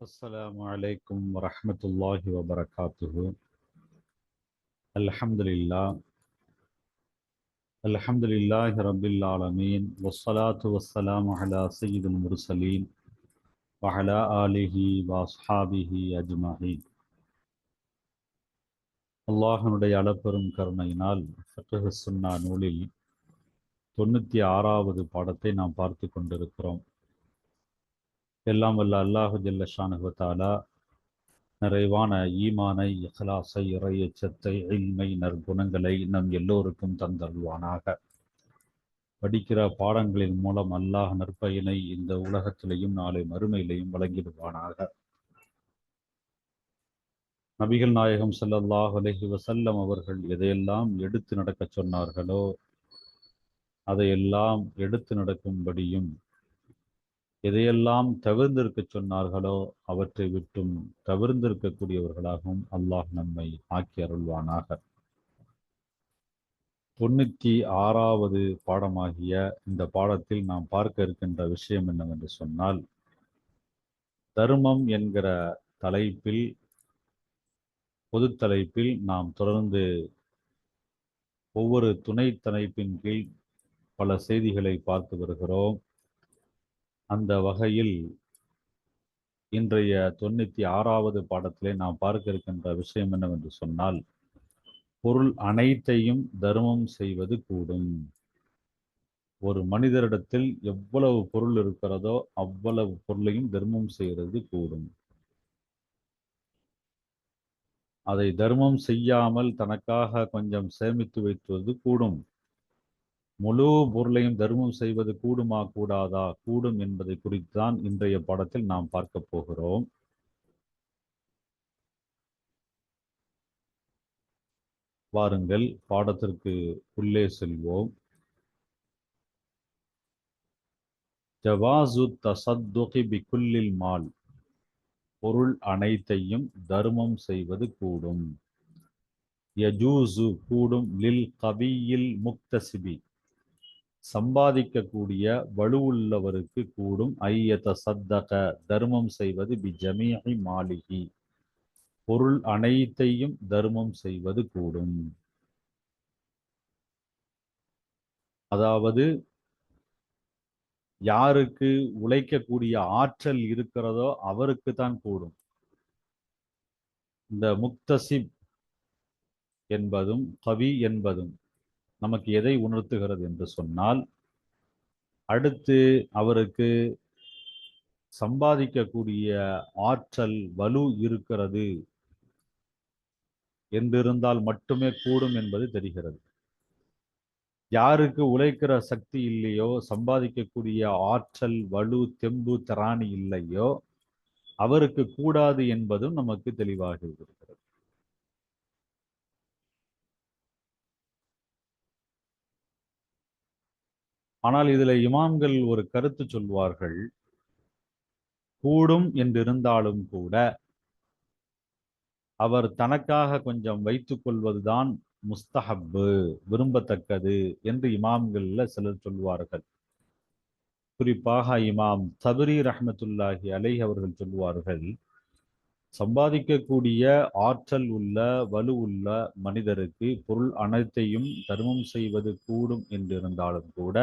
السلام عليكم ورحمة الله وبركاته الحمد لله الحمد لله رب العالمين والصلاة والسلام على سيد المرسلين وعلى آله وأصحابه أجمعين அல்லாஹனுடைய அளப்பெரும் கருணையினால் ஃபக்ஹ் சுன்னா நூலில் தொண்ணூற்றி ஆறாவது பாடத்தை நாம் பார்த்து கொண்டிருக்கிறோம் எல்லாம் வல்ல அல்லாஹு ஜல்ல ஷானுவத்தாலா நிறைவான ஈமானை இஹ்லாஸை இறையச்சத்தை இல்மை நற்குணங்களை நம் எல்லோருக்கும் தந்தருள்வானாக. படிக்கிற பாடங்களின் மூலம் அல்லாஹ் நற்பயனை இந்த உலகத்திலையும் நாளை மறுமையிலையும் வழங்கிடுவானாக. நபிகள் நாயகம் செல்லல்லாஹ் அலஹி வசல்லம் அவர்கள் எதையெல்லாம் எடுத்து நடக்கச் சொன்னார்களோ அதையெல்லாம் எடுத்து நடக்கும்படியும் எதையெல்லாம் தவிர்ந்திருக்கச் சொன்னார்களோ அவற்றை விட்டும் தவிர்ந்திருக்கக்கூடியவர்களாகவும் அல்லாஹ் நம்மை ஆக்கி அருள்வானாக. தொண்ணூற்றி ஆறாவது பாடமாகிய இந்த பாடத்தில் நாம் பார்க்க இருக்கின்ற விஷயம் என்னவென்று சொன்னால் தர்மம் என்கிற தலைப்பில் பொது தலைப்பில் நாம் தொடர்ந்து ஒவ்வொரு துணை தலைப்பின் கீழ் பல செய்திகளை பார்த்து வருகிறோம். அந்த வகையில் இன்றைய தொண்ணூற்றி ஆறாவது பாடத்திலே நாம் பார்க்க இருக்கின்ற விஷயம் என்னவென்று சொன்னால் பொருள் அனைத்தையும் தர்மம் செய்வது கூடும். ஒரு மனிதரிடத்தில் எவ்வளவு பொருள் இருக்கிறதோ அவ்வளவு பொருளையும் தர்மம் செய்கிறது கூடும். அதை தர்மம் செய்யாமல் தனக்காக கொஞ்சம் சேமித்து வைத்துவது கூடும். முழு பொருளையும் தர்மம் செய்வது கூடுமா கூடாதா? கூடும் என்பதை குறித்துதான் இன்றைய பாடத்தில் நாம் பார்க்க போகிறோம். வாருங்கள் பாடத்திற்கு உள்ளே செல்வோம். ஜவாசு தசத்துகி பிக்குல்லில் மால். பொருள் அனைத்தையும் தர்மம் செய்வது கூடும். யஜூசு கூடும் லில் கவியில் முக்தசிபி. சம்பாதிக்கக்கூடிய வலுவுள்ளவருக்கு கூடும். ஐயத சத்தக தர்மம் செய்வது பி ஜமீஹி மாளிகி பொருள் அனைத்தையும் தர்மம் செய்வது கூடும். அதாவது யாருக்கு உழைக்கக்கூடிய ஆற்றல் இருக்கிறதோ அவருக்கு தான் கூடும். இந்த முக்தசிப் என்பதும் கவி என்பதும் நமக்கு எதை உணர்த்துகிறது என்று சொன்னால் அடுத்து அவருக்கு சம்பாதிக்கக்கூடிய ஆற்றல் வலு இருக்கிறது என்றிருந்தால் மட்டுமே கூடும் என்பது தெரிகிறது. யாருக்கு உழைக்கிற சக்தி இல்லையோ சம்பாதிக்கக்கூடிய ஆற்றல் வலு தெம்பு திராணி இல்லையோ அவருக்கு கூடாது என்பதும் நமக்கு தெளிவாகிறது ஆனால் இதில் இமாம்கள் ஒரு கருத்து சொல்வார்கள் கூடும் என்றிருந்தாலும் கூட அவர் தனக்காக கொஞ்சம் வைத்துக் கொள்வதுதான் முஸ்தஹப்பு விரும்பத்தக்கது என்று இமாம்கள்ல சிலர் சொல்வார்கள் குறிப்பாக இமாம் தபரி ரஹமத்துல்லாஹி அலை அவர்கள் சொல்வார்கள் சம்பாதிக்கக்கூடிய ஆற்றல் உள்ள வலு உள்ள மனிதருக்கு பொருள் அனைத்தையும் தர்மம் செய்வது கூடும் என்றிருந்தாலும் கூட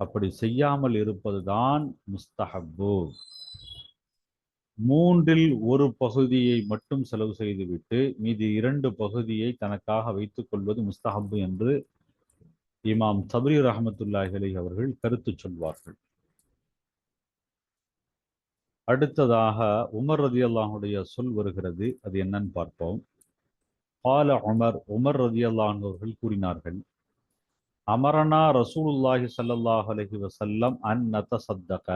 அப்படி செய்யாமல் இருப்பதுதான் முஸ்தஹப்பு. மூன்றில் ஒரு பகுதியை மட்டும் செலவு செய்துவிட்டு மீதி இரண்டு பகுதியை தனக்காக வைத்துக் கொள்வது முஸ்தஹப்பு என்று இமாம் சபரி ரஹமத்துல்லாஹலி அவர்கள் கருத்து சொல்வார்கள். அடுத்ததாக உமர் ரதி அல்லாஹுடைய சொல் வருகிறது. அது என்னன்னு பார்ப்போம். பால உமர் உமர் ரதி அவர்கள் கூறினார்கள். அமரனா ரசூலுல்லாஹி சல்லாஹ் அலஹி வசல்லம் அன் நத்த சத்தக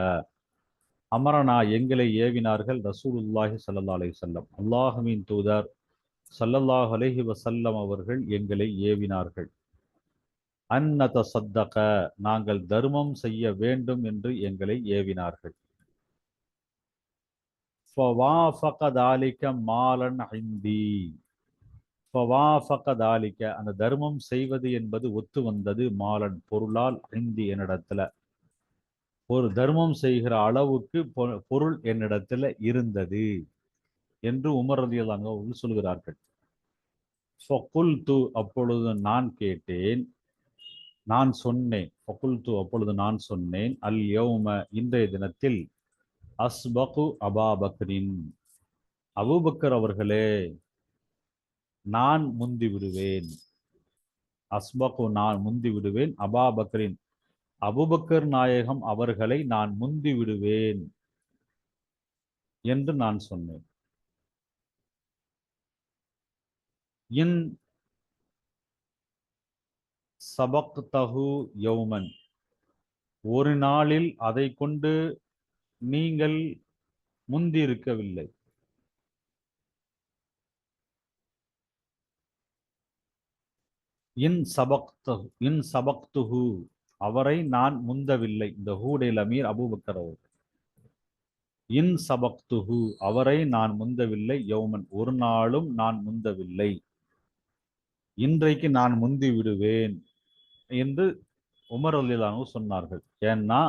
அமரனா எங்களை ஏவினார்கள் ரசூலுல்லாஹி சல்லா அலி சொல்லம் அல்லாஹுவின் தூதர் சல்லல்லாஹ் அலஹி வசல்லம் அவர்கள் எங்களை ஏவினார்கள். அன்னத சத்தக நாங்கள் தர்மம் செய்ய வேண்டும் என்று எங்களை ஏவினார்கள். மாலன் ஐந்தி அந்த தர்மம் செய்வது என்பது ஒத்து வந்தது மாலன் பொருளால் ஹிந்தி என்னிடத்துல. ஒரு தர்மம் செய்கிற அளவுக்கு பொ- பொருள் என்னிடத்துல இருந்தது என்று உமர் ரதியல் அங்க சொல்கிறார்கள். ஃபகுல்து அப்பொழுது நான் கேட்டேன் நான் சொன்னேன். ஃபகுல்து அப்பொழுது நான் சொன்னேன் அல் யௌம இன்றைய தினத்தில் அஸ்பகு அபாபக்ரின் அபுபக்கர் அவர்களே நான் முந்தி விடுவேன். அஸ்பகு நான் முந்தி விடுவேன். அபாபக்கரின் அபுபக்கர் நாயகம் அவர்களை நான் முந்தி விடுவேன் என்று நான் சொன்னேன். இன் சபக்தகு யௌமன் ஒரு நாளில் அதை கொண்டு நீங்கள் முந்தியிருக்கவில்லை. இன் சபக்து இன் சபக்துஹு. அவரை நான் முந்தவில்லை. இந்த ஹூடேல் அமீர் அபூபக்கர் அவர்கள். இன் சபக்துஹு. அவரை நான் முந்தவில்லை. யௌமன் ஒரு நாளும் நான் முந்தவில்லை. இன்றைக்கு நான் முந்தி விடுவேன் என்று உமர் அலிலானு சொன்னார்கள். ஏன்னா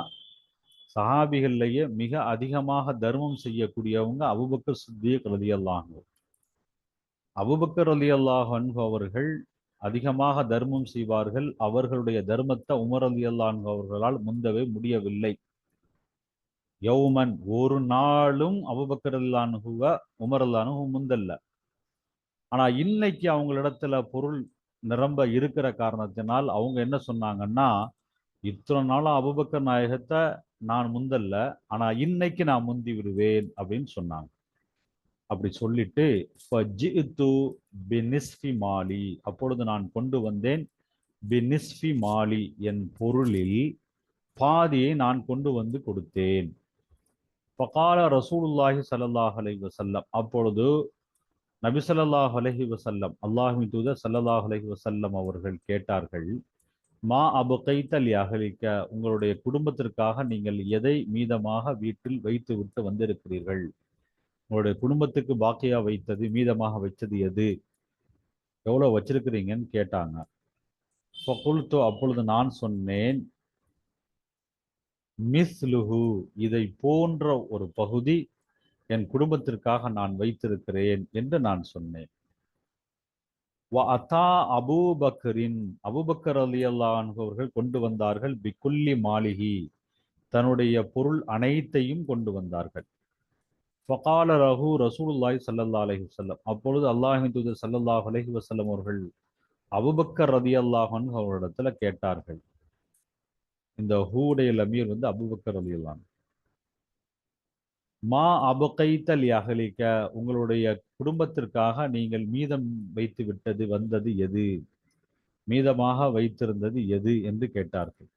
சஹாபிகள்லேயே மிக அதிகமாக தர்மம் செய்யக்கூடியவங்க அபுபக்கர் சித்திய ரலியல்லாஹு அபுபக்கர் அலி அல்லாஹ் அவர்கள் அதிகமாக தர்மம் செய்வார்கள். அவர்களுடைய தர்மத்தை உமர் ரலியல்லாஹு அவர்களால் முந்தவே முடியவில்லை. யௌமன் ஒரு நாளும் அபுபக்கர் அல்லானுகுவ உமர் அல்லானு முந்தல்ல. ஆனா இன்னைக்கு அவங்களிடத்துல பொருள் நிரம்ப இருக்கிற காரணத்தினால் அவங்க என்ன சொன்னாங்கன்னா இத்தனை நாளும் அபுபக்கர் நாயகத்தை நான் முந்தல்ல ஆனா இன்னைக்கு நான் முந்தி விடுவேன் அப்படின்னு சொன்னாங்க. அப்படி சொல்லிட்டு பினிஸ்ஃபி மாலி அப்பொழுது நான் கொண்டு வந்தேன் பினிஸ்ஃபி மாலி என் பொருளில் பாதியை நான் கொண்டு வந்து கொடுத்தேன். பகால ரசூலுல்லாஹி சல்லாஹ் அலைஹி வசல்லம் அப்பொழுது நபி சல்லாஹ் அலஹி வசல்லம் அல்லாஹின் தூத சல்லாஹ் அலஹி வசல்லம் அவர்கள் கேட்டார்கள் மா அபுகைத்த அகலிக்க உங்களுடைய குடும்பத்திற்காக நீங்கள் எதை மீதமாக வீட்டில் வைத்து விட்டு வந்திருக்கிறீர்கள்? உங்களுடைய குடும்பத்துக்கு பாக்கியா வைத்தது மீதமாக வைத்தது எது? எவ்வளவு வச்சிருக்கிறீங்கன்னு கேட்டாங்க. ஃபகுல்து அப்பொழுது நான் சொன்னேன் மிஸ் லுஹு இதை போன்ற ஒரு பகுதி என் குடும்பத்திற்காக நான் வைத்திருக்கிறேன் என்று நான் சொன்னேன். அத்தா அபூபக்கரின் அபூபக்கர் அலி அவர்கள் கொண்டு வந்தார்கள் பிக்குல்லி மாளிகி தன்னுடைய பொருள் அனைத்தையும் கொண்டு வந்தார்கள். ஃபகால ரஹு ரசூலுல்லாஹி சல்லல்லா அலஹி வஸல்லம் அப்பொழுது அல்லாஹின் தூதர் சல்லல்லாஹ் அலஹி வசல்லம் அவர்கள் அபுபக்கர் ரதி அல்லாஹன் அவரிடத்துல கேட்டார்கள். இந்த ஹூடைய லமீர் வந்து அபுபக்கர் ரதி அன்ஹு. மா அபுகைத்தல் அகலிக்க உங்களுடைய குடும்பத்திற்காக நீங்கள் மீதம் வைத்து விட்டது வந்தது எது? மீதமாக வைத்திருந்தது எது? என்று கேட்டார்கள்.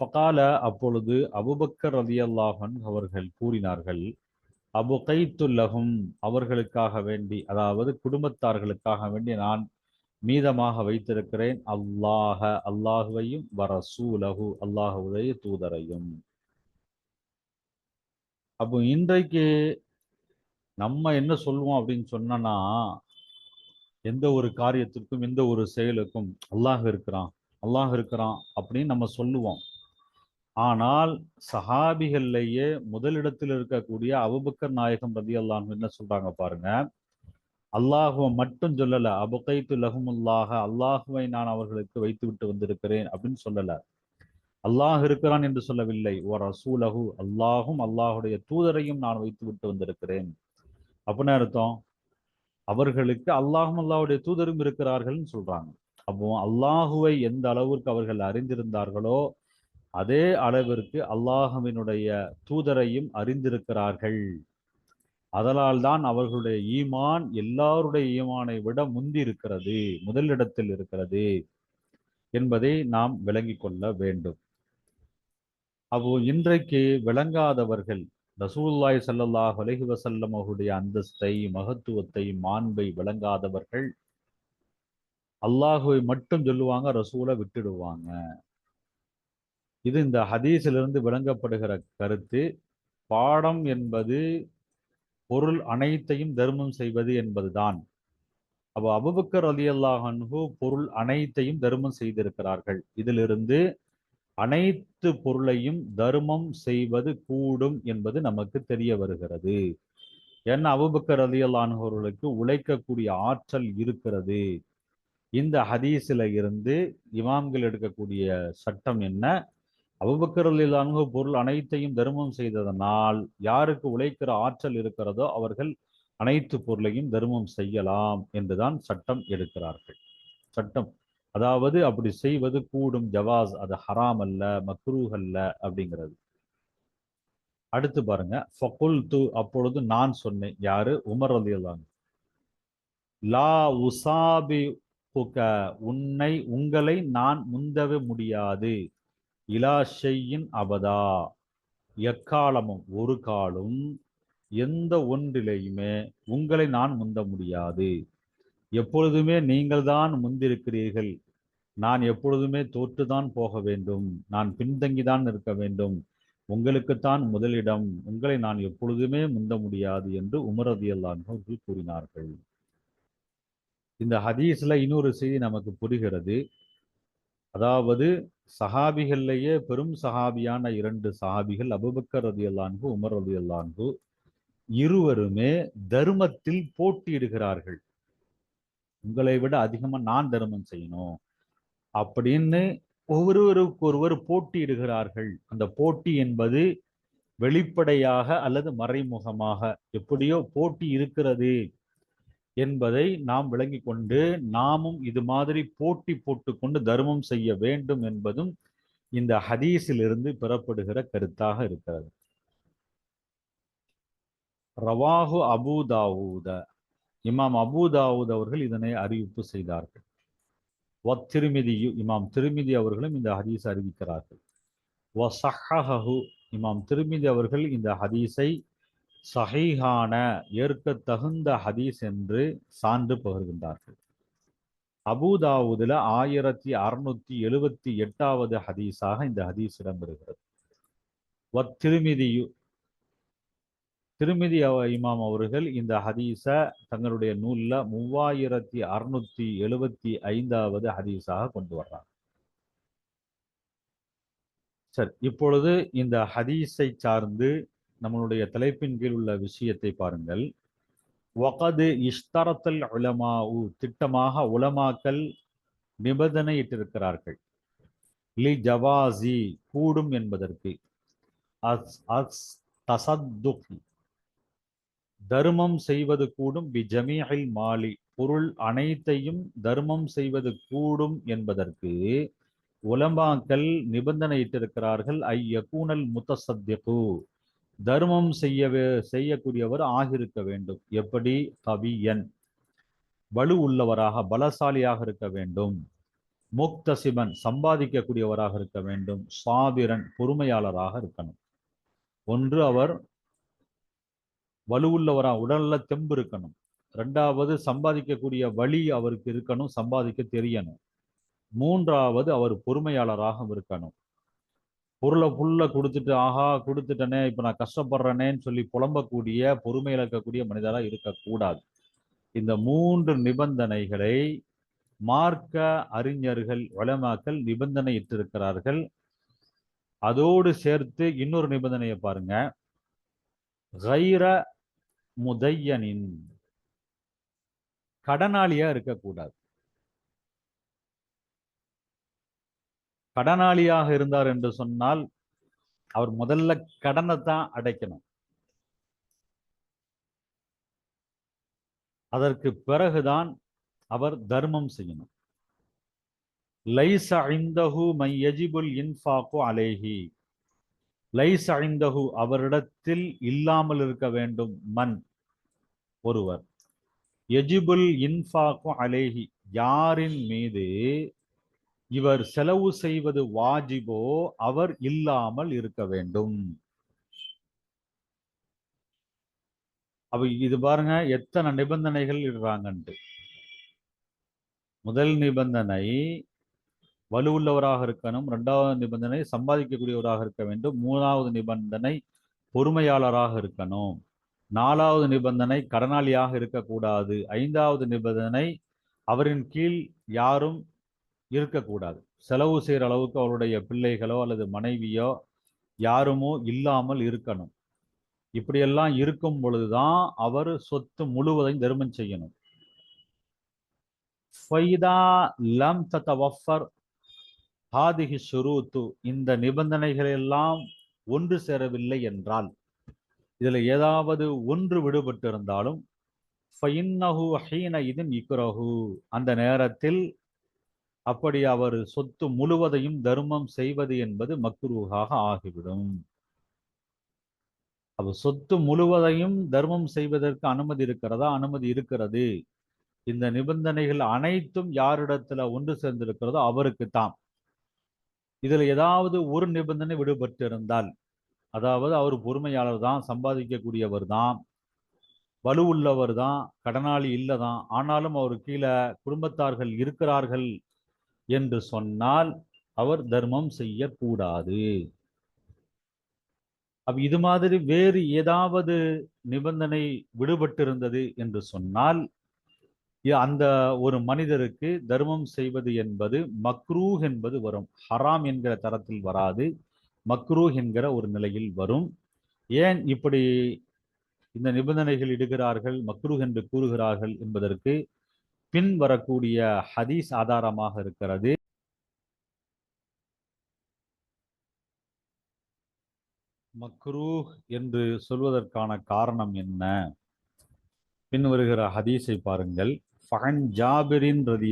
ஃபகால அப்பொழுது அபுபக்கர் ரலியல்லாஹன் அவர்கள் கூறினார்கள் அபுகைத்துல்லகும் அவர்களுக்காக வேண்டி அதாவது குடும்பத்தார்களுக்காக வேண்டி நான் மீதமாக வைத்திருக்கிறேன். அல்லாஹ அல்லாஹுவையும் வரசூலகு அல்லாஹுடைய தூதரையும். அப்போ இன்றைக்கு நம்ம என்ன சொல்லுவோம் அப்படின்னு சொன்னோன்னா எந்த ஒரு காரியத்திற்கும் எந்த ஒரு செயலுக்கும் அல்லாஹ் இருக்கிறான் அல்லாஹ் இருக்கிறான் அப்படின்னு நம்ம சொல்லுவோம். ஆனால் சஹாபிகள்லேயே முதலிடத்தில் இருக்கக்கூடிய அபுபக்கர் நாயகம் ரதி அல்லாஹ் என்ன சொல்றாங்க பாருங்க? அல்லாஹுவை மட்டும் சொல்லல அபுகைத்து லகுமுல்லாக அல்லாஹுவை நான் அவர்களுக்கு வைத்து விட்டு வந்திருக்கிறேன் அப்படின்னு சொல்லல. அல்லாஹ் இருக்கிறான் என்று சொல்லவில்லை. ஓ ரசூலஹு அல்லாஹும் அல்லாஹுடைய தூதரையும் நான் வைத்து விட்டு வந்திருக்கிறேன். அப்படின்னு அர்த்தம்? அவர்களுக்கு அல்லாஹும் அல்லாஹுடைய தூதரும் இருக்கிறார்கள்னு சொல்றாங்க. அப்போ அல்லாஹுவை எந்த அளவிற்கு அவர்கள் அறிந்திருந்தார்களோ அதே அளவிற்கு அல்லாஹவினுடைய தூதரையும் அறிந்திருக்கிறார்கள். அதனால் தான் அவர்களுடைய ஈமான் எல்லாருடைய ஈமானை விட முந்தி இருக்கிறது முதலிடத்தில் இருக்கிறது என்பதை நாம் விளங்கிக் கொள்ள வேண்டும். அப்போ இன்றைக்கு விளங்காதவர்கள் ரசூல்லாய் சல்லாஹ் அலஹி வசல்லம் அவருடைய அந்தஸ்தை மகத்துவத்தை மாண்பை விளங்காதவர்கள் அல்லாஹுவை மட்டும் சொல்லுவாங்க ரசூலை விட்டுடுவாங்க. இது இந்த ஹதீஸிலிருந்து விளங்கப்படுகிற கருத்து. பாடம் என்பது பொருள் அனைத்தையும் தர்மம் செய்வது என்பதுதான். அப்போ அபுபக்கர் அலி அல்லாஹன்ஹு பொருள் அனைத்தையும் தர்மம் செய்திருக்கிறார்கள். இதிலிருந்து அனைத்து பொருளையும் தர்மம் செய்வது கூடும் என்பது நமக்கு தெரிய வருகிறது. ஏன்னா அபுபக்கர் ரலியல்லானவர்களுக்கு உழைக்கக்கூடிய ஆற்றல் இருக்கிறது. இந்த ஹதீஸில் இருந்து இமாம்கள் எடுக்கக்கூடிய சட்டம் என்ன? அவபக்கரில் அணுகு பொருள் அனைத்தையும் தர்மம் செய்ததனால் யாருக்கு உழைக்கிற ஆற்றல் இருக்கிறதோ அவர்கள் அனைத்து பொருளையும் தர்மம் செய்யலாம் என்றுதான் சட்டம் எடுக்கிறார்கள். சட்டம். அதாவது அப்படி செய்வது கூடும் ஜவாஸ். அது ஹராம் அல்ல மக்ரூஹ் அல்ல அப்படிங்கிறது. அடுத்து பாருங்க. ஃபகுல் து அப்பொழுது நான் சொன்னேன். யாரு? உமர் ரலியல்லாஹு லா உசாபி உன்னை உங்களை நான் முந்தவே முடியாது. இலாஷையின் அபதா எக்காலமும் ஒரு காலும் எந்த ஒன்றிலையுமே உங்களை நான் முந்த முடியாது. எப்பொழுதுமே நீங்கள் தான் முந்திருக்கிறீர்கள். நான் எப்பொழுதுமே தோற்றுதான் போக வேண்டும். நான் பின்தங்கிதான் இருக்க வேண்டும். உங்களுக்குத்தான் முதலிடம். உங்களை நான் எப்பொழுதுமே முந்த முடியாது என்று உமரதியல்லான் கூறினார்கள். இந்த ஹதீஸ்ல இன்னொரு செய்தி நமக்கு புரிகிறது. அதாவது சஹாபிகள்லேயே பெரும் சஹாபியான இரண்டு சஹாபிகள் அபுபக்கர் ரதியல்லான்கு உமர் ரதியல்லான்கு இருவருமே தர்மத்தில் போட்டியிடுகிறார்கள். உங்களை விட அதிகமாக நான் தர்மம் செய்யணும் அப்படின்னு ஒவ்வொருவருக்கு ஒருவர் போட்டியிடுகிறார்கள். அந்த போட்டி என்பது வெளிப்படையாக அல்லது மறைமுகமாக எப்படியோ போட்டி இருக்கிறது. என்பதை நாம் விளங்கி கொண்டு நாமும் இது மாதிரி போட்டி போட்டுக்கொண்டு தர்மம் செய்ய வேண்டும் என்பதும் இந்த ஹதீஸிலிருந்து பெறப்படுகிற கருத்தாக இருக்கிறது. ரவாஹு அபூதாவூத இமாம் அபூதாவூத் அவர்கள் இதனை அறிவிப்பு செய்தார்கள். திருமிதி இமாம் திருமிதி அவர்களும் இந்த ஹதீஸ் அறிவிக்கிறார்கள். வசஹஹு இமாம் திருமிதி அவர்கள் இந்த ஹதீஸை சஹீஹான ஏற்க தகுந்த ஹதீஸ் என்று சான்று பகிர்கின்றார்கள். அபுதாவுதுல ஆயிரத்தி அறுநூத்தி எழுபத்தி எட்டாவது ஹதீஸாக இந்த ஹதீஸ் இடம்பெறுகிறது. திருமிதியு திருமிதி இமாம் அவர்கள் இந்த ஹதீச தங்களுடைய நூல்ல மூவாயிரத்தி அறுநூத்தி எழுபத்தி ஐந்தாவது ஹதீஸாக கொண்டு வர்றாங்க. சரி இப்பொழுது இந்த ஹதீஸை சார்ந்து நம்மளுடைய தலைப்பின் கீழ் உள்ள விஷயத்தை பாருங்கள். வகது இஷ்தரத்தல் உலமா திட்டமாக உலமாக்கல் நிபந்தனையிட்டிருக்கிறார்கள். லி ஜவாசி கூடும் என்பதற்கு. அஸ் அஸ் தசத்துகி. தர்மம் செய்வது கூடும் பி ஜமீஹில் மாலி. பொருள் அனைத்தையும் தர்மம் செய்வது கூடும் என்பதற்கு உலமாக்கல் நிபந்தனையிட்டிருக்கிறார்கள். ஐ யகூனல் முத்தசத்தியகு தர்மம் செய்ய செய்யக்கூடியவர் ஆகியிருக்க வேண்டும். எப்படி? கவியன். வலு உள்ளவராக பலசாலியாக இருக்க வேண்டும். முக்தசிபன் சம்பாதிக்கக்கூடியவராக இருக்க வேண்டும். சாபிரன் பொறுமையாளராக இருக்கணும். ஒன்று அவர் வலுவுள்ளவரா உடல்ல தெம்பு இருக்கணும். ரெண்டாவது சம்பாதிக்கக்கூடிய வழி அவருக்கு இருக்கணும் சம்பாதிக்க தெரியணும். மூன்றாவது அவர் பொறுமையாளராக இருக்கணும். பொருளை புல்ல கொடுத்துட்டு ஆஹா கொடுத்துட்டனே இப்போ நான் கஷ்டப்படுறேனேன்னு சொல்லி புலம்பக்கூடிய பொறுமை இழக்கக்கூடிய மனிதராக இருக்கக்கூடாது. இந்த மூன்று நிபந்தனைகளை மார்க்க அறிஞர்கள் வளமாக்கல் நிபந்தனை இட்டிருக்கிறார்கள் அதோடு சேர்த்து இன்னொரு நிபந்தனையை பாருங்க. கைர முதையனின் கடனாளியா இருக்கக்கூடாது. கடனாளியாக இருந்தார் என்று சொன்னால் அவர் முதல்ல கடனை தான் அடைக்கணும். அதற்கு பிறகுதான் அவர் தர்மம் செய்யணும். லைஸ் ஐந்தஹு மை எஜிபுல் இன்ஃபாக்கு அலேஹி. லைஸ் ஐந்தஹு அவரிடத்தில் இல்லாமல் இருக்க வேண்டும் மண் ஒருவர். எஜிபுல் இன்ஃபாக்கு அலேஹி. யாரின் மீது இவர் செலவு செய்வது வாஜிபோ அவர் இல்லாமல் இருக்க வேண்டும். அவ இது பாருங்க எத்தனை நிபந்தனைகள் இடுறாங்கன்ட்டு. முதல் நிபந்தனை வலுவுள்ளவராக இருக்கணும். இரண்டாவது நிபந்தனை சம்பாதிக்கக்கூடியவராக இருக்க வேண்டும். மூணாவது நிபந்தனை பொறுமையாளராக இருக்கணும். நாலாவது நிபந்தனை கடனாளியாக இருக்கக்கூடாது. ஐந்தாவது நிபந்தனை அவரின் கீழ் யாரும் இருக்கக்கூடாது. செலவு செய்கிற அளவுக்கு அவருடைய பிள்ளைகளோ அல்லது மனைவியோ யாருமோ இல்லாமல் இருக்கணும். இப்படியெல்லாம் இருக்கும் பொழுதுதான் அவர் சொத்து முழுவதையும் தர்மம் செய்யணும். ஃபைதா லம் தத்தவஃபர் ஹாதிஹி ஷுரூத்து இந்த நிபந்தனைகள் எல்லாம் ஒன்று சேரவில்லை என்றால் இதுல ஏதாவது ஒன்று விடுபட்டு இருந்தாலும் ஃபைன்னஹு ஹீன இதன் இக்குரஹு அந்த நேரத்தில் அப்படி அவர் சொத்து முழுவதையும் தர்மம் செய்வது என்பது மக்ரூஹாக ஆகிவிடும். அப்ப சொத்து முழுவதையும் தர்மம் செய்வதற்கு அனுமதி இருக்கிறதா? அனுமதி இருக்கிறது. இந்த நிபந்தனைகள் அனைத்தும் யாரிடத்துல ஒன்று சேர்ந்திருக்கிறதோ அவருக்கு தான் இதுல ஏதாவது ஒரு நிபந்தனை விடுபட்டு இருந்தால் அதாவது அவர் பொறுமையாளர் தான் சம்பாதிக்கக்கூடியவர் தான் வலுவுள்ளவர் தான் கடனாளி இல்லை தான் ஆனாலும் அவர் கீழே குடும்பத்தார்கள் இருக்கிறார்கள் என்று சொன்னால் அவர் தர்மம் செய்யக்கூடாது. அப்ப இது மாதிரி வேறு ஏதாவது நிபந்தனை விடுபட்டிருந்தது என்று சொன்னால் அந்த ஒரு மனிதருக்கு தர்மம் செய்வது என்பது மக்ரூஹ் என்பது வரும். ஹராம் என்கிற தரத்தில் வராது. மக்ரூஹ் என்கிற ஒரு நிலையில் வரும். ஏன் இப்படி இந்த நிபந்தனைகள் இடுகிறார்கள் மக்ரூஹ் என்று கூறுகிறார்கள் என்பதற்கு பின் வரக்கூடிய ஹதீஸ் ஆதாரமாக இருக்கிறது. மக்ரூஹ் என்று சொல்வதற்கான காரணம் என்ன? பின் வருகிற ஹதீஸை பாருங்கள். ஃபஹன் ஜாபிரின் ரதி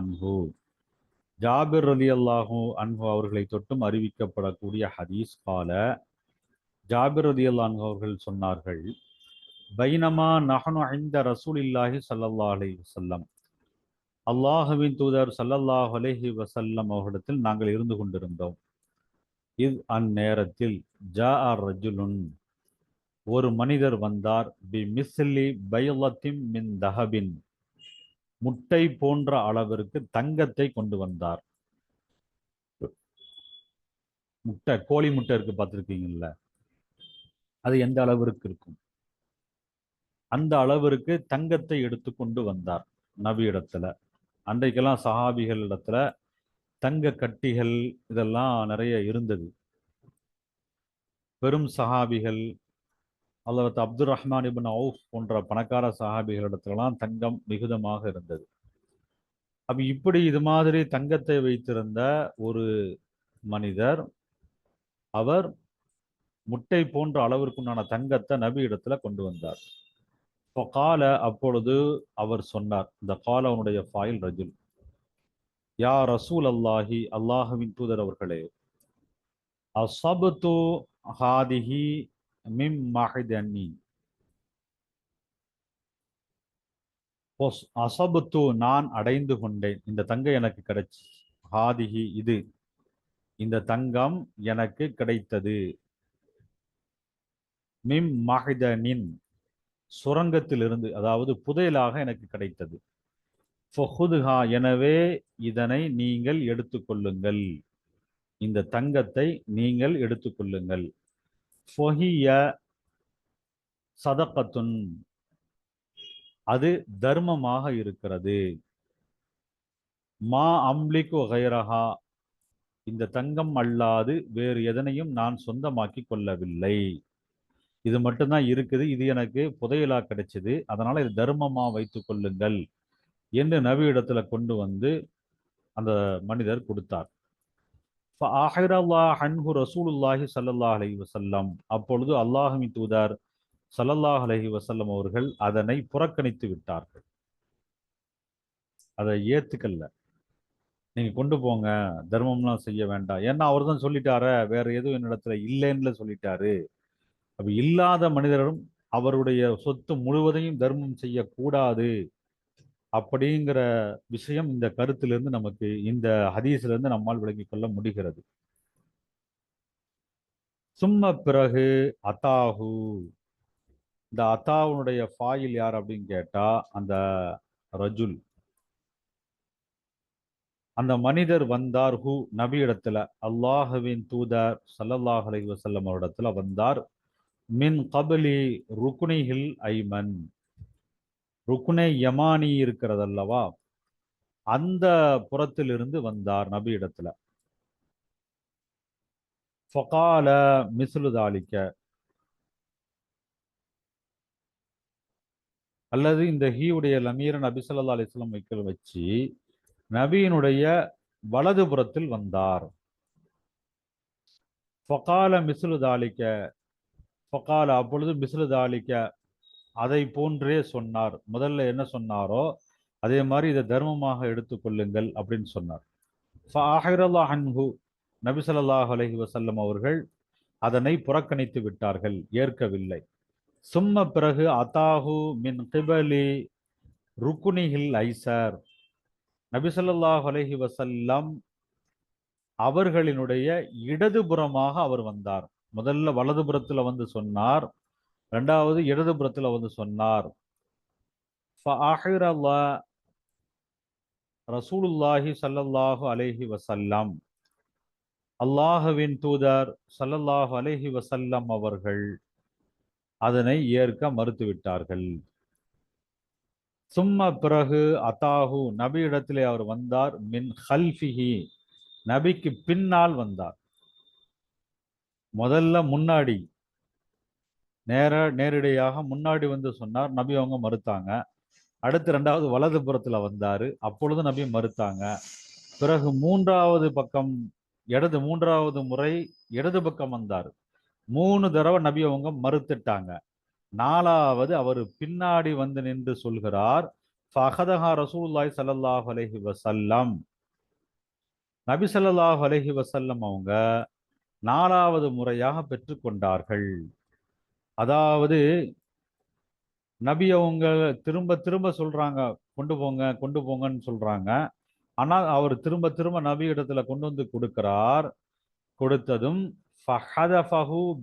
அன்ஹூ. ஜாபிர் ரதி அல்லாஹூ அன்ஹு அவர்களை தொட்டும் அறிவிக்கப்படக்கூடிய ஹதீஸ் கால ஜாபிர் ரதி அல்லாஹ் அவர்கள் சொன்னார்கள். பைனமா நஹனு ஐந்த ரசூலில்லாஹி ஸல்லல்லாஹு அலி வசல்லம் அல்லாஹுவின் தூதர் சல்லல்லாஹ் அலஹி வசல்லம் அவர்களிடத்தில் நாங்கள் இருந்து கொண்டிருந்தோம். இத் அந்நேரத்தில் ஜா ஆர் ரஜுலுன் ஒரு மனிதர் வந்தார். பி மிஸ்லி பைலத்திம் மின் தஹபின் முட்டை போன்ற அளவிற்கு தங்கத்தை கொண்டு வந்தார். முட்டை கோழி முட்டை இருக்கு பார்த்துருக்கீங்கல்ல அது எந்த அளவிற்கு இருக்கும்? அந்த அளவிற்கு தங்கத்தை எடுத்து கொண்டு வந்தார் நபி இடத்துல. அன்றைக்கெல்லாம் சஹாபிகள் இடத்துல தங்க கட்டிகள் இதெல்லாம் நிறைய இருந்தது. பெரும் சஹாபிகள் அல்லது அப்துல் ரஹ்மான் இபின் அவுஃப் போன்ற பணக்கார சஹாபிகளிடத்துலலாம் தங்கம் மிகுதமாக இருந்தது. அப்ப இப்படி இது மாதிரி தங்கத்தை வைத்திருந்த ஒரு மனிதர் அவர் முட்டை போன்ற அளவிற்குண்டான தங்கத்தை நபி இடத்துல கொண்டு வந்தார். கால அப்பொழுது அவர் சொன்னார் இந்த கால அவனுடைய ஃபாயில் ரஜுல். யா ரசூல் அல்லாஹி அல்லாஹுவின் தூதர் அவர்களே அசபத்து ஹாதிஹி மிம் மஹிதன்னி. அசபத்து நான் அடைந்து கொண்டேன் இந்த தங்கம் எனக்கு கிடைச்சி ஹாதிஹி இது இந்த தங்கம் எனக்கு கிடைத்தது. மிம் மஹிதனின் சுரங்கத்திலிருந்து அதாவது புதையலாக எனக்கு கிடைத்தது. ஃபஹுதுஹா எனவே இதனை நீங்கள் எடுத்துக்கொள்ளுங்கள். இந்த தங்கத்தை நீங்கள் எடுத்துக்கொள்ளுங்கள். ஃபொஹிய சதக்கத்துன் அது தர்மமாக இருக்கிறது. மா அம்லிக்கு கைரஹா இந்த தங்கம் அல்லாது வேறு எதனையும் நான் சொந்தமாக்கி கொள்ளவில்லை. இது மட்டும்தான் இருக்குது. இது எனக்கு புதையலா கிடைச்சது. அதனால இது தர்மமா வைத்துக் கொள்ளுங்கள் என்று நபி இடத்துல கொண்டு வந்து அந்த மனிதர் கொடுத்தார். ஹன்ஹு ரசூலுல்லாஹி சல்லல்லாஹ் அலஹி வசல்லம் அப்பொழுது அல்லாஹமி தூதர் சல்லல்லாஹ் அலஹி வசல்லம் அவர்கள் அதனை புறக்கணித்து விட்டார்கள். அதை ஏத்துக்கல்ல நீங்க கொண்டு போங்க. தர்மம்லாம் செய்ய வேண்டாம். ஏன்னா அவர் தான் சொல்லிட்டார வேற எதுவும் என்னிடத்துல இல்லைன்னு சொல்லிட்டாரு. அப்போ இல்லாத மனிதரும் அவருடைய சொத்து முழுவதையும் தர்மம் செய்யக்கூடாது அப்படிங்கிற விஷயம் இந்த கருத்திலிருந்து நமக்கு இந்த ஹதீஸிலிருந்து நம்மால் விளங்கிக் கொள்ள முடிகிறது. சும்ம பிறகு அத்தாஹு. இந்த அத்தாவுனுடைய ஃபாயில் யார் அப்படின்னு கேட்டா அந்த ரஜுல். அந்த மனிதர் வந்தார் ஹூ? நபி இடத்துல அல்லாஹுவின் தூதர் சல்லல்லாஹ் அலி வசல்லம் அவரிடத்துல வந்தார் மின் கபலி ருக்குனிஹில் ஐமன். ருக்குனை யமானி இருக்கிறதல்லவா? அந்த புறத்திலிருந்து வந்தார் நபி இடத்துல. ஃபகால மிசுலுதாலிக்க அல்லது இந்த ஹீவுடைய லமீரன் நபி ஸல்லல்லாஹு வைக்கல் வச்சு நபியினுடைய வலது புறத்தில் வந்தார். ஃபகால மிசுலுதாலிக்க ஃபகால அப்பொழுது மிஸ்லு தாலிக்க அதை போன்றே சொன்னார். முதல்ல என்ன சொன்னாரோ அதே மாதிரி இதை தர்மமாக எடுத்துக்கொள்ளுங்கள் அப்படின்னு சொன்னார். ஃபஆஹிரல்லா அன்ஹு நபி ஸல்லல்லாஹு அலைஹி அவர்கள் அதனை புறக்கணித்து விட்டார்கள் ஏற்கவில்லை. சும்ம பிறகு அதாஹு மின் கிபலி ருக்குனிஹில் ஐசர் நபி ஸல்லல்லாஹு அலைஹி அவர்களினுடைய இடதுபுறமாக அவர் வந்தார். முதல்ல வலதுபுறத்துல வந்து சொன்னார் ரெண்டாவது இடதுபுறத்துல வந்து சொன்னார். ஃபஅஹிரல்லா ரசூலுல்லாஹி சல்லல்லாஹு அலைஹி வசல்லம் அல்லாஹுவின் தூதர் சல்லல்லாஹு அலைஹி வசல்லம் அவர்கள் அதனை ஏற்க மறுத்துவிட்டார்கள். சும்ம பிறகு அத்தாஹு நபியிடத்திலே அவர் வந்தார் மின் ஹல்ஃபிஹி நபிக்கு பின்னால் வந்தார். முதல்ல முன்னாடி நேர நேரடியாக முன்னாடி வந்து சொன்னார் நபி அவங்க மறுத்தாங்க. அடுத்து ரெண்டாவது வலது புறத்தில் வந்தார். அப்பொழுது நபி மறுத்தாங்க. பிறகு மூன்றாவது பக்கம் இடது மூன்றாவது முறை இடது பக்கம் வந்தார். மூணு தடவை நபி அவங்க மறுத்துட்டாங்க. நாலாவது அவர் பின்னாடி வந்து நின்று சொல்கிறார் ஃபஹதஹா ரசூல்லாய் சல்லாஹ் அலஹி வசல்லம் நபி சல்லாஹ் அலஹி வசல்லம் அவங்க நாலாவது முறையாக பெற்றுக்கொண்டார்கள். அதாவது நபி அவங்க திரும்ப திரும்ப சொல்றாங்க கொண்டு போங்க கொண்டு போங்கன்னு சொல்றாங்க. ஆனால் அவர் திரும்ப திரும்ப நபி இடத்துல கொண்டு வந்து கொடுக்கிறார். கொடுத்ததும்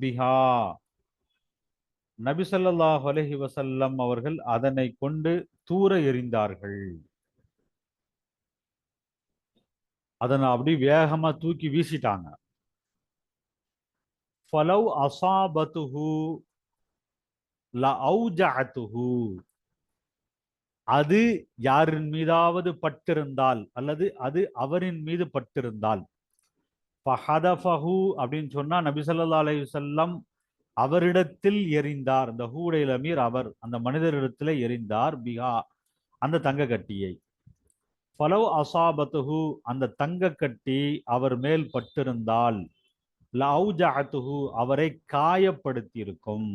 பிஹா. நபி ஸல்லல்லாஹு அலைஹி அவர்கள் அதனை கொண்டு தூர எறிந்தார்கள். அதனை அப்படி வேகமா தூக்கி வீசிட்டாங்க. ஃபலவ் அசாபத்துஹு ல லஅௌஜஅத்துஹு அது யாரின் மீதாவது பட்டிருந்தால் அல்லது அது அவரின் மீது பட்டிருந்தால். ஃபஹதஃபஹு அப்படின்னு சொன்னா நபி ஸல்லல்லாஹு அலைஹி அவரிடத்தில் எரிந்தார். இந்த ஹூடைல் அமீர் அவர் அந்த மனிதரிடத்தில் எரிந்தார் பிஹா அந்த தங்க கட்டியை ஃபலவ் அசாபத்துஹு அந்த தங்க கட்டி அவர் மேல் பட்டிருந்தால். லௌஜஅத்துஹு அவரை காயப்படுத்தி இருக்கும்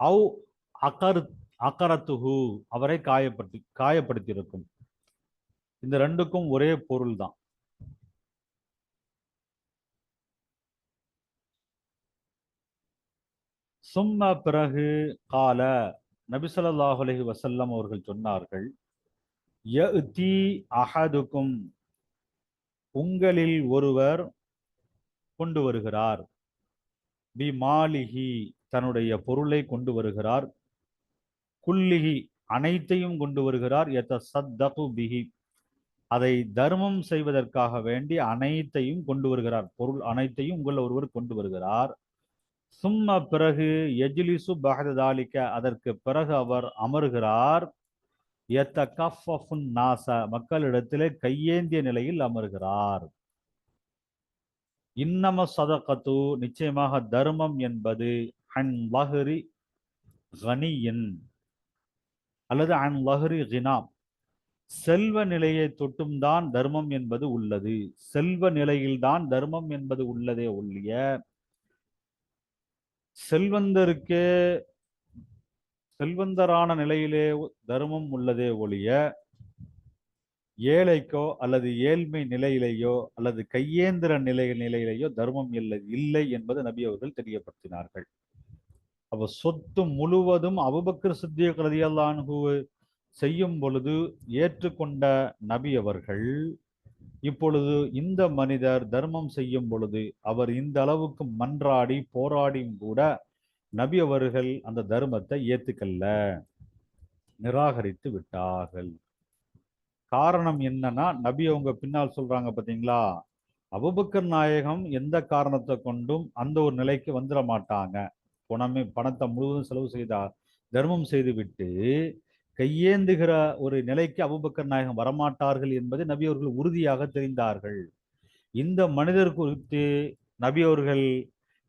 அவு அகர் அகரத்துஹு அவரை காயப்படுத்தி காயப்படுத்தியிருக்கும். இந்த ரெண்டுக்கும் ஒரே பொருள் தான். சும்ம பிறகு கால நபிசல்லாஹு அலஹி வசல்லம் அவர்கள் சொன்னார்கள் யஅதி அஹதுக்கும் உங்களில் ஒருவர் கொண்டு வருகிறார். பி மாலிஹி தன்னுடைய பொருளை கொண்டு வருகிறார். குல்லிஹி அனைத்தையும் கொண்டு வருகிறார். எத்த சத்தகு பிஹி. அதை தர்மம் செய்வதற்காக வேண்டி அனைத்தையும் கொண்டு வருகிறார். பொருள் அனைத்தையும் உங்கள் ஒருவர் கொண்டு வருகிறார். சும்ம பிறகு எஜிலிசு பஹதாலிக்க அதற்கு பிறகு அவர் அமர்கிறார். எத்த கஃபுன் நாச மக்களிடத்திலே கையேந்திய நிலையில் அமர்கிறார். இன்னம சதகத்து நிச்சயமாக தர்மம் என்பது அன் லஹரி கனியின் அல்லது அன் லஹரி கினாம். செல்வ நிலையை தொட்டும் தான் தர்மம் என்பது உள்ளது. செல்வ நிலையில்தான் தர்மம் என்பது உள்ளதே ஒழிய செல்வந்தருக்கே செல்வந்தரான நிலையிலே தர்மம் உள்ளதே ஒழிய ஏழைக்கோ அல்லது ஏழ்மை நிலையிலேயோ அல்லது கையேந்திர நிலை நிலையிலேயோ தர்மம் இல்லை இல்லை என்பது நபி அவர்கள் தெரியப்படுத்தினார்கள். அப்ப சொத்து முழுவதும் அபுபக்கர் சித்திய கலதியல்லான்கு செய்யும் பொழுது ஏற்றுக்கொண்ட நபி அவர்கள் இப்பொழுது இந்த மனிதர் தர்மம் செய்யும் பொழுது அவர் இந்த அளவுக்கு மன்றாடி போராடியும் கூட நபி அவர்கள் அந்த தர்மத்தை ஏத்துக்கல்ல. நிராகரித்து விட்டார்கள். காரணம் என்னன்னா நபி அவங்க பின்னால் சொல்றாங்க பார்த்தீங்களா அபுபக்கர் நாயகம் எந்த காரணத்தை கொண்டும் அந்த ஒரு நிலைக்கு வந்துட மாட்டாங்க. பணமே பணத்தை முழுவதும் செலவு செய்தார். தர்மம் செய்துவிட்டு கையேந்துகிற ஒரு நிலைக்கு அபுபக்கர் நாயகம் வரமாட்டார்கள் என்பதை நபி அவர்கள் உறுதியாக தெரிந்தார்கள். இந்த மனிதர் குறித்து நபி அவர்கள்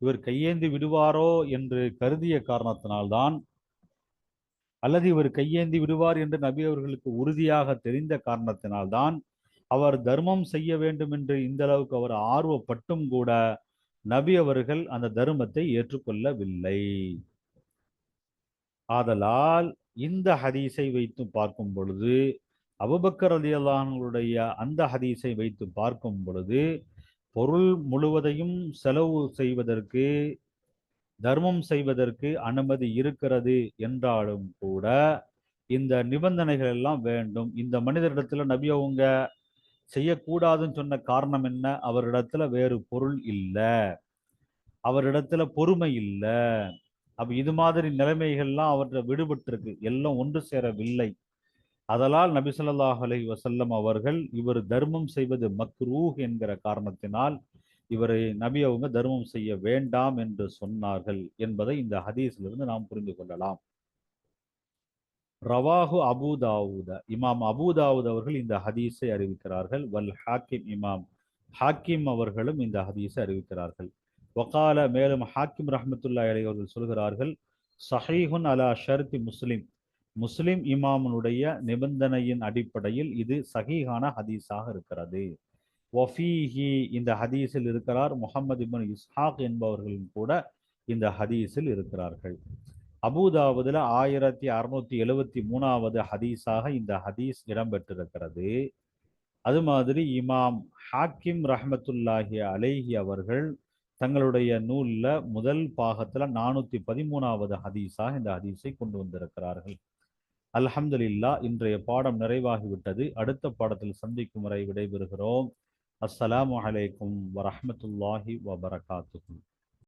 இவர் கையேந்தி விடுவாரோ என்று கருதிய காரணத்தினால்தான் அல்லது இவர் கையேந்தி விடுவார் என்று நபி அவர்களுக்கு உறுதியாக தெரிந்த காரணத்தினால்தான் அவர் தர்மம் செய்ய வேண்டும் என்று இந்த அளவுக்கு அவர் ஆர்வப்பட்டும் கூட நபி அவர்கள் அந்த தர்மத்தை ஏற்றுக்கொள்ளவில்லை. ஆதலால் இந்த ஹதீஸை வைத்து பார்க்கும் பொழுது அபுபக்கர் அலியல்லான்களுடைய அந்த ஹதீஸை வைத்து பார்க்கும் பொழுது பொருள் முழுவதையும் செலவு செய்வதற்கு தர்மம் செய்வதற்கு அனுமதி இருக்கிறது என்றாலும் கூட இந்த நிபந்தனைகள் எல்லாம் வேண்டும். இந்த மனிதரிடத்துல நபி அவங்க செய்யக்கூடாதுன்னு சொன்ன காரணம் என்ன? அவரிடத்துல வேறு பொருள் இல்லை. அவரிடத்துல பொறுமை இல்லை. அப்ப இது மாதிரி நிலைமைகள்லாம் அவர்கிட்ட விடுபட்டிருக்கு. எல்லாம் ஒன்று சேரவில்லை. அதனால் நபிசல்லாஹ் ஸல்லல்லாஹு வசல்லம் அவர்கள் இவர் தர்மம் செய்வது மக்ரூஹ் என்கிற காரணத்தினால் இவரை நபி அவங்க தர்மம் செய்ய வேண்டாம் என்று சொன்னார்கள் என்பதை இந்த ஹதீஸிலிருந்து நாம் புரிந்து கொள்ளலாம். ரவாஹு அபூதாவுத இமாம் அபுதாவுத் அவர்கள் இந்த ஹதீஸை அறிவிக்கிறார்கள். வல் ஹாக்கிம் இமாம் ஹாக்கிம் அவர்களும் இந்த ஹதீஸை அறிவிக்கிறார்கள். வகால மேலும் ஹாக்கிம் ரஹமத்துல்லா அலி அவர்கள் சொல்கிறார்கள் சஹீஹுன் அலா ஷர்தி முஸ்லிம். முஸ்லிம் இமாமனுடைய நிபந்தனையின் அடிப்படையில் இது சகிஹான ஹதீஸாக இருக்கிறது. வஃபீஹி இந்த ஹதீஸில் இருக்கிறார். முகமது இப்னு இஸ்ஹாக் என்பவர்களும் கூட இந்த ஹதீஸில் இருக்கிறார்கள். அபூதாவதுல ஆயிரத்தி அறுநூத்தி எழுவத்தி மூணாவது ஹதீஸாக இந்த ஹதீஸ் இடம்பெற்றிருக்கிறது. அது மாதிரி இமாம் ஹாக்கிம் ரஹமத்துல்லாஹி அலைஹி அவர்கள் தங்களுடைய நூலில் முதல் பாகத்தில் நானூற்றி பதிமூணாவது ஹதீஸாக இந்த ஹதீஸை கொண்டு வந்திருக்கிறார்கள். அல்ஹம்துலில்லா இன்றைய பாடம் நிறைவாகிவிட்டது. அடுத்த பாடத்தில் சந்திக்கும் வரை விடைபெறுகிறோம். அஸ்ஸலாமு அலைக்கும் வரஹ்மத்துல்லாஹி வபரகாத்துக்கும்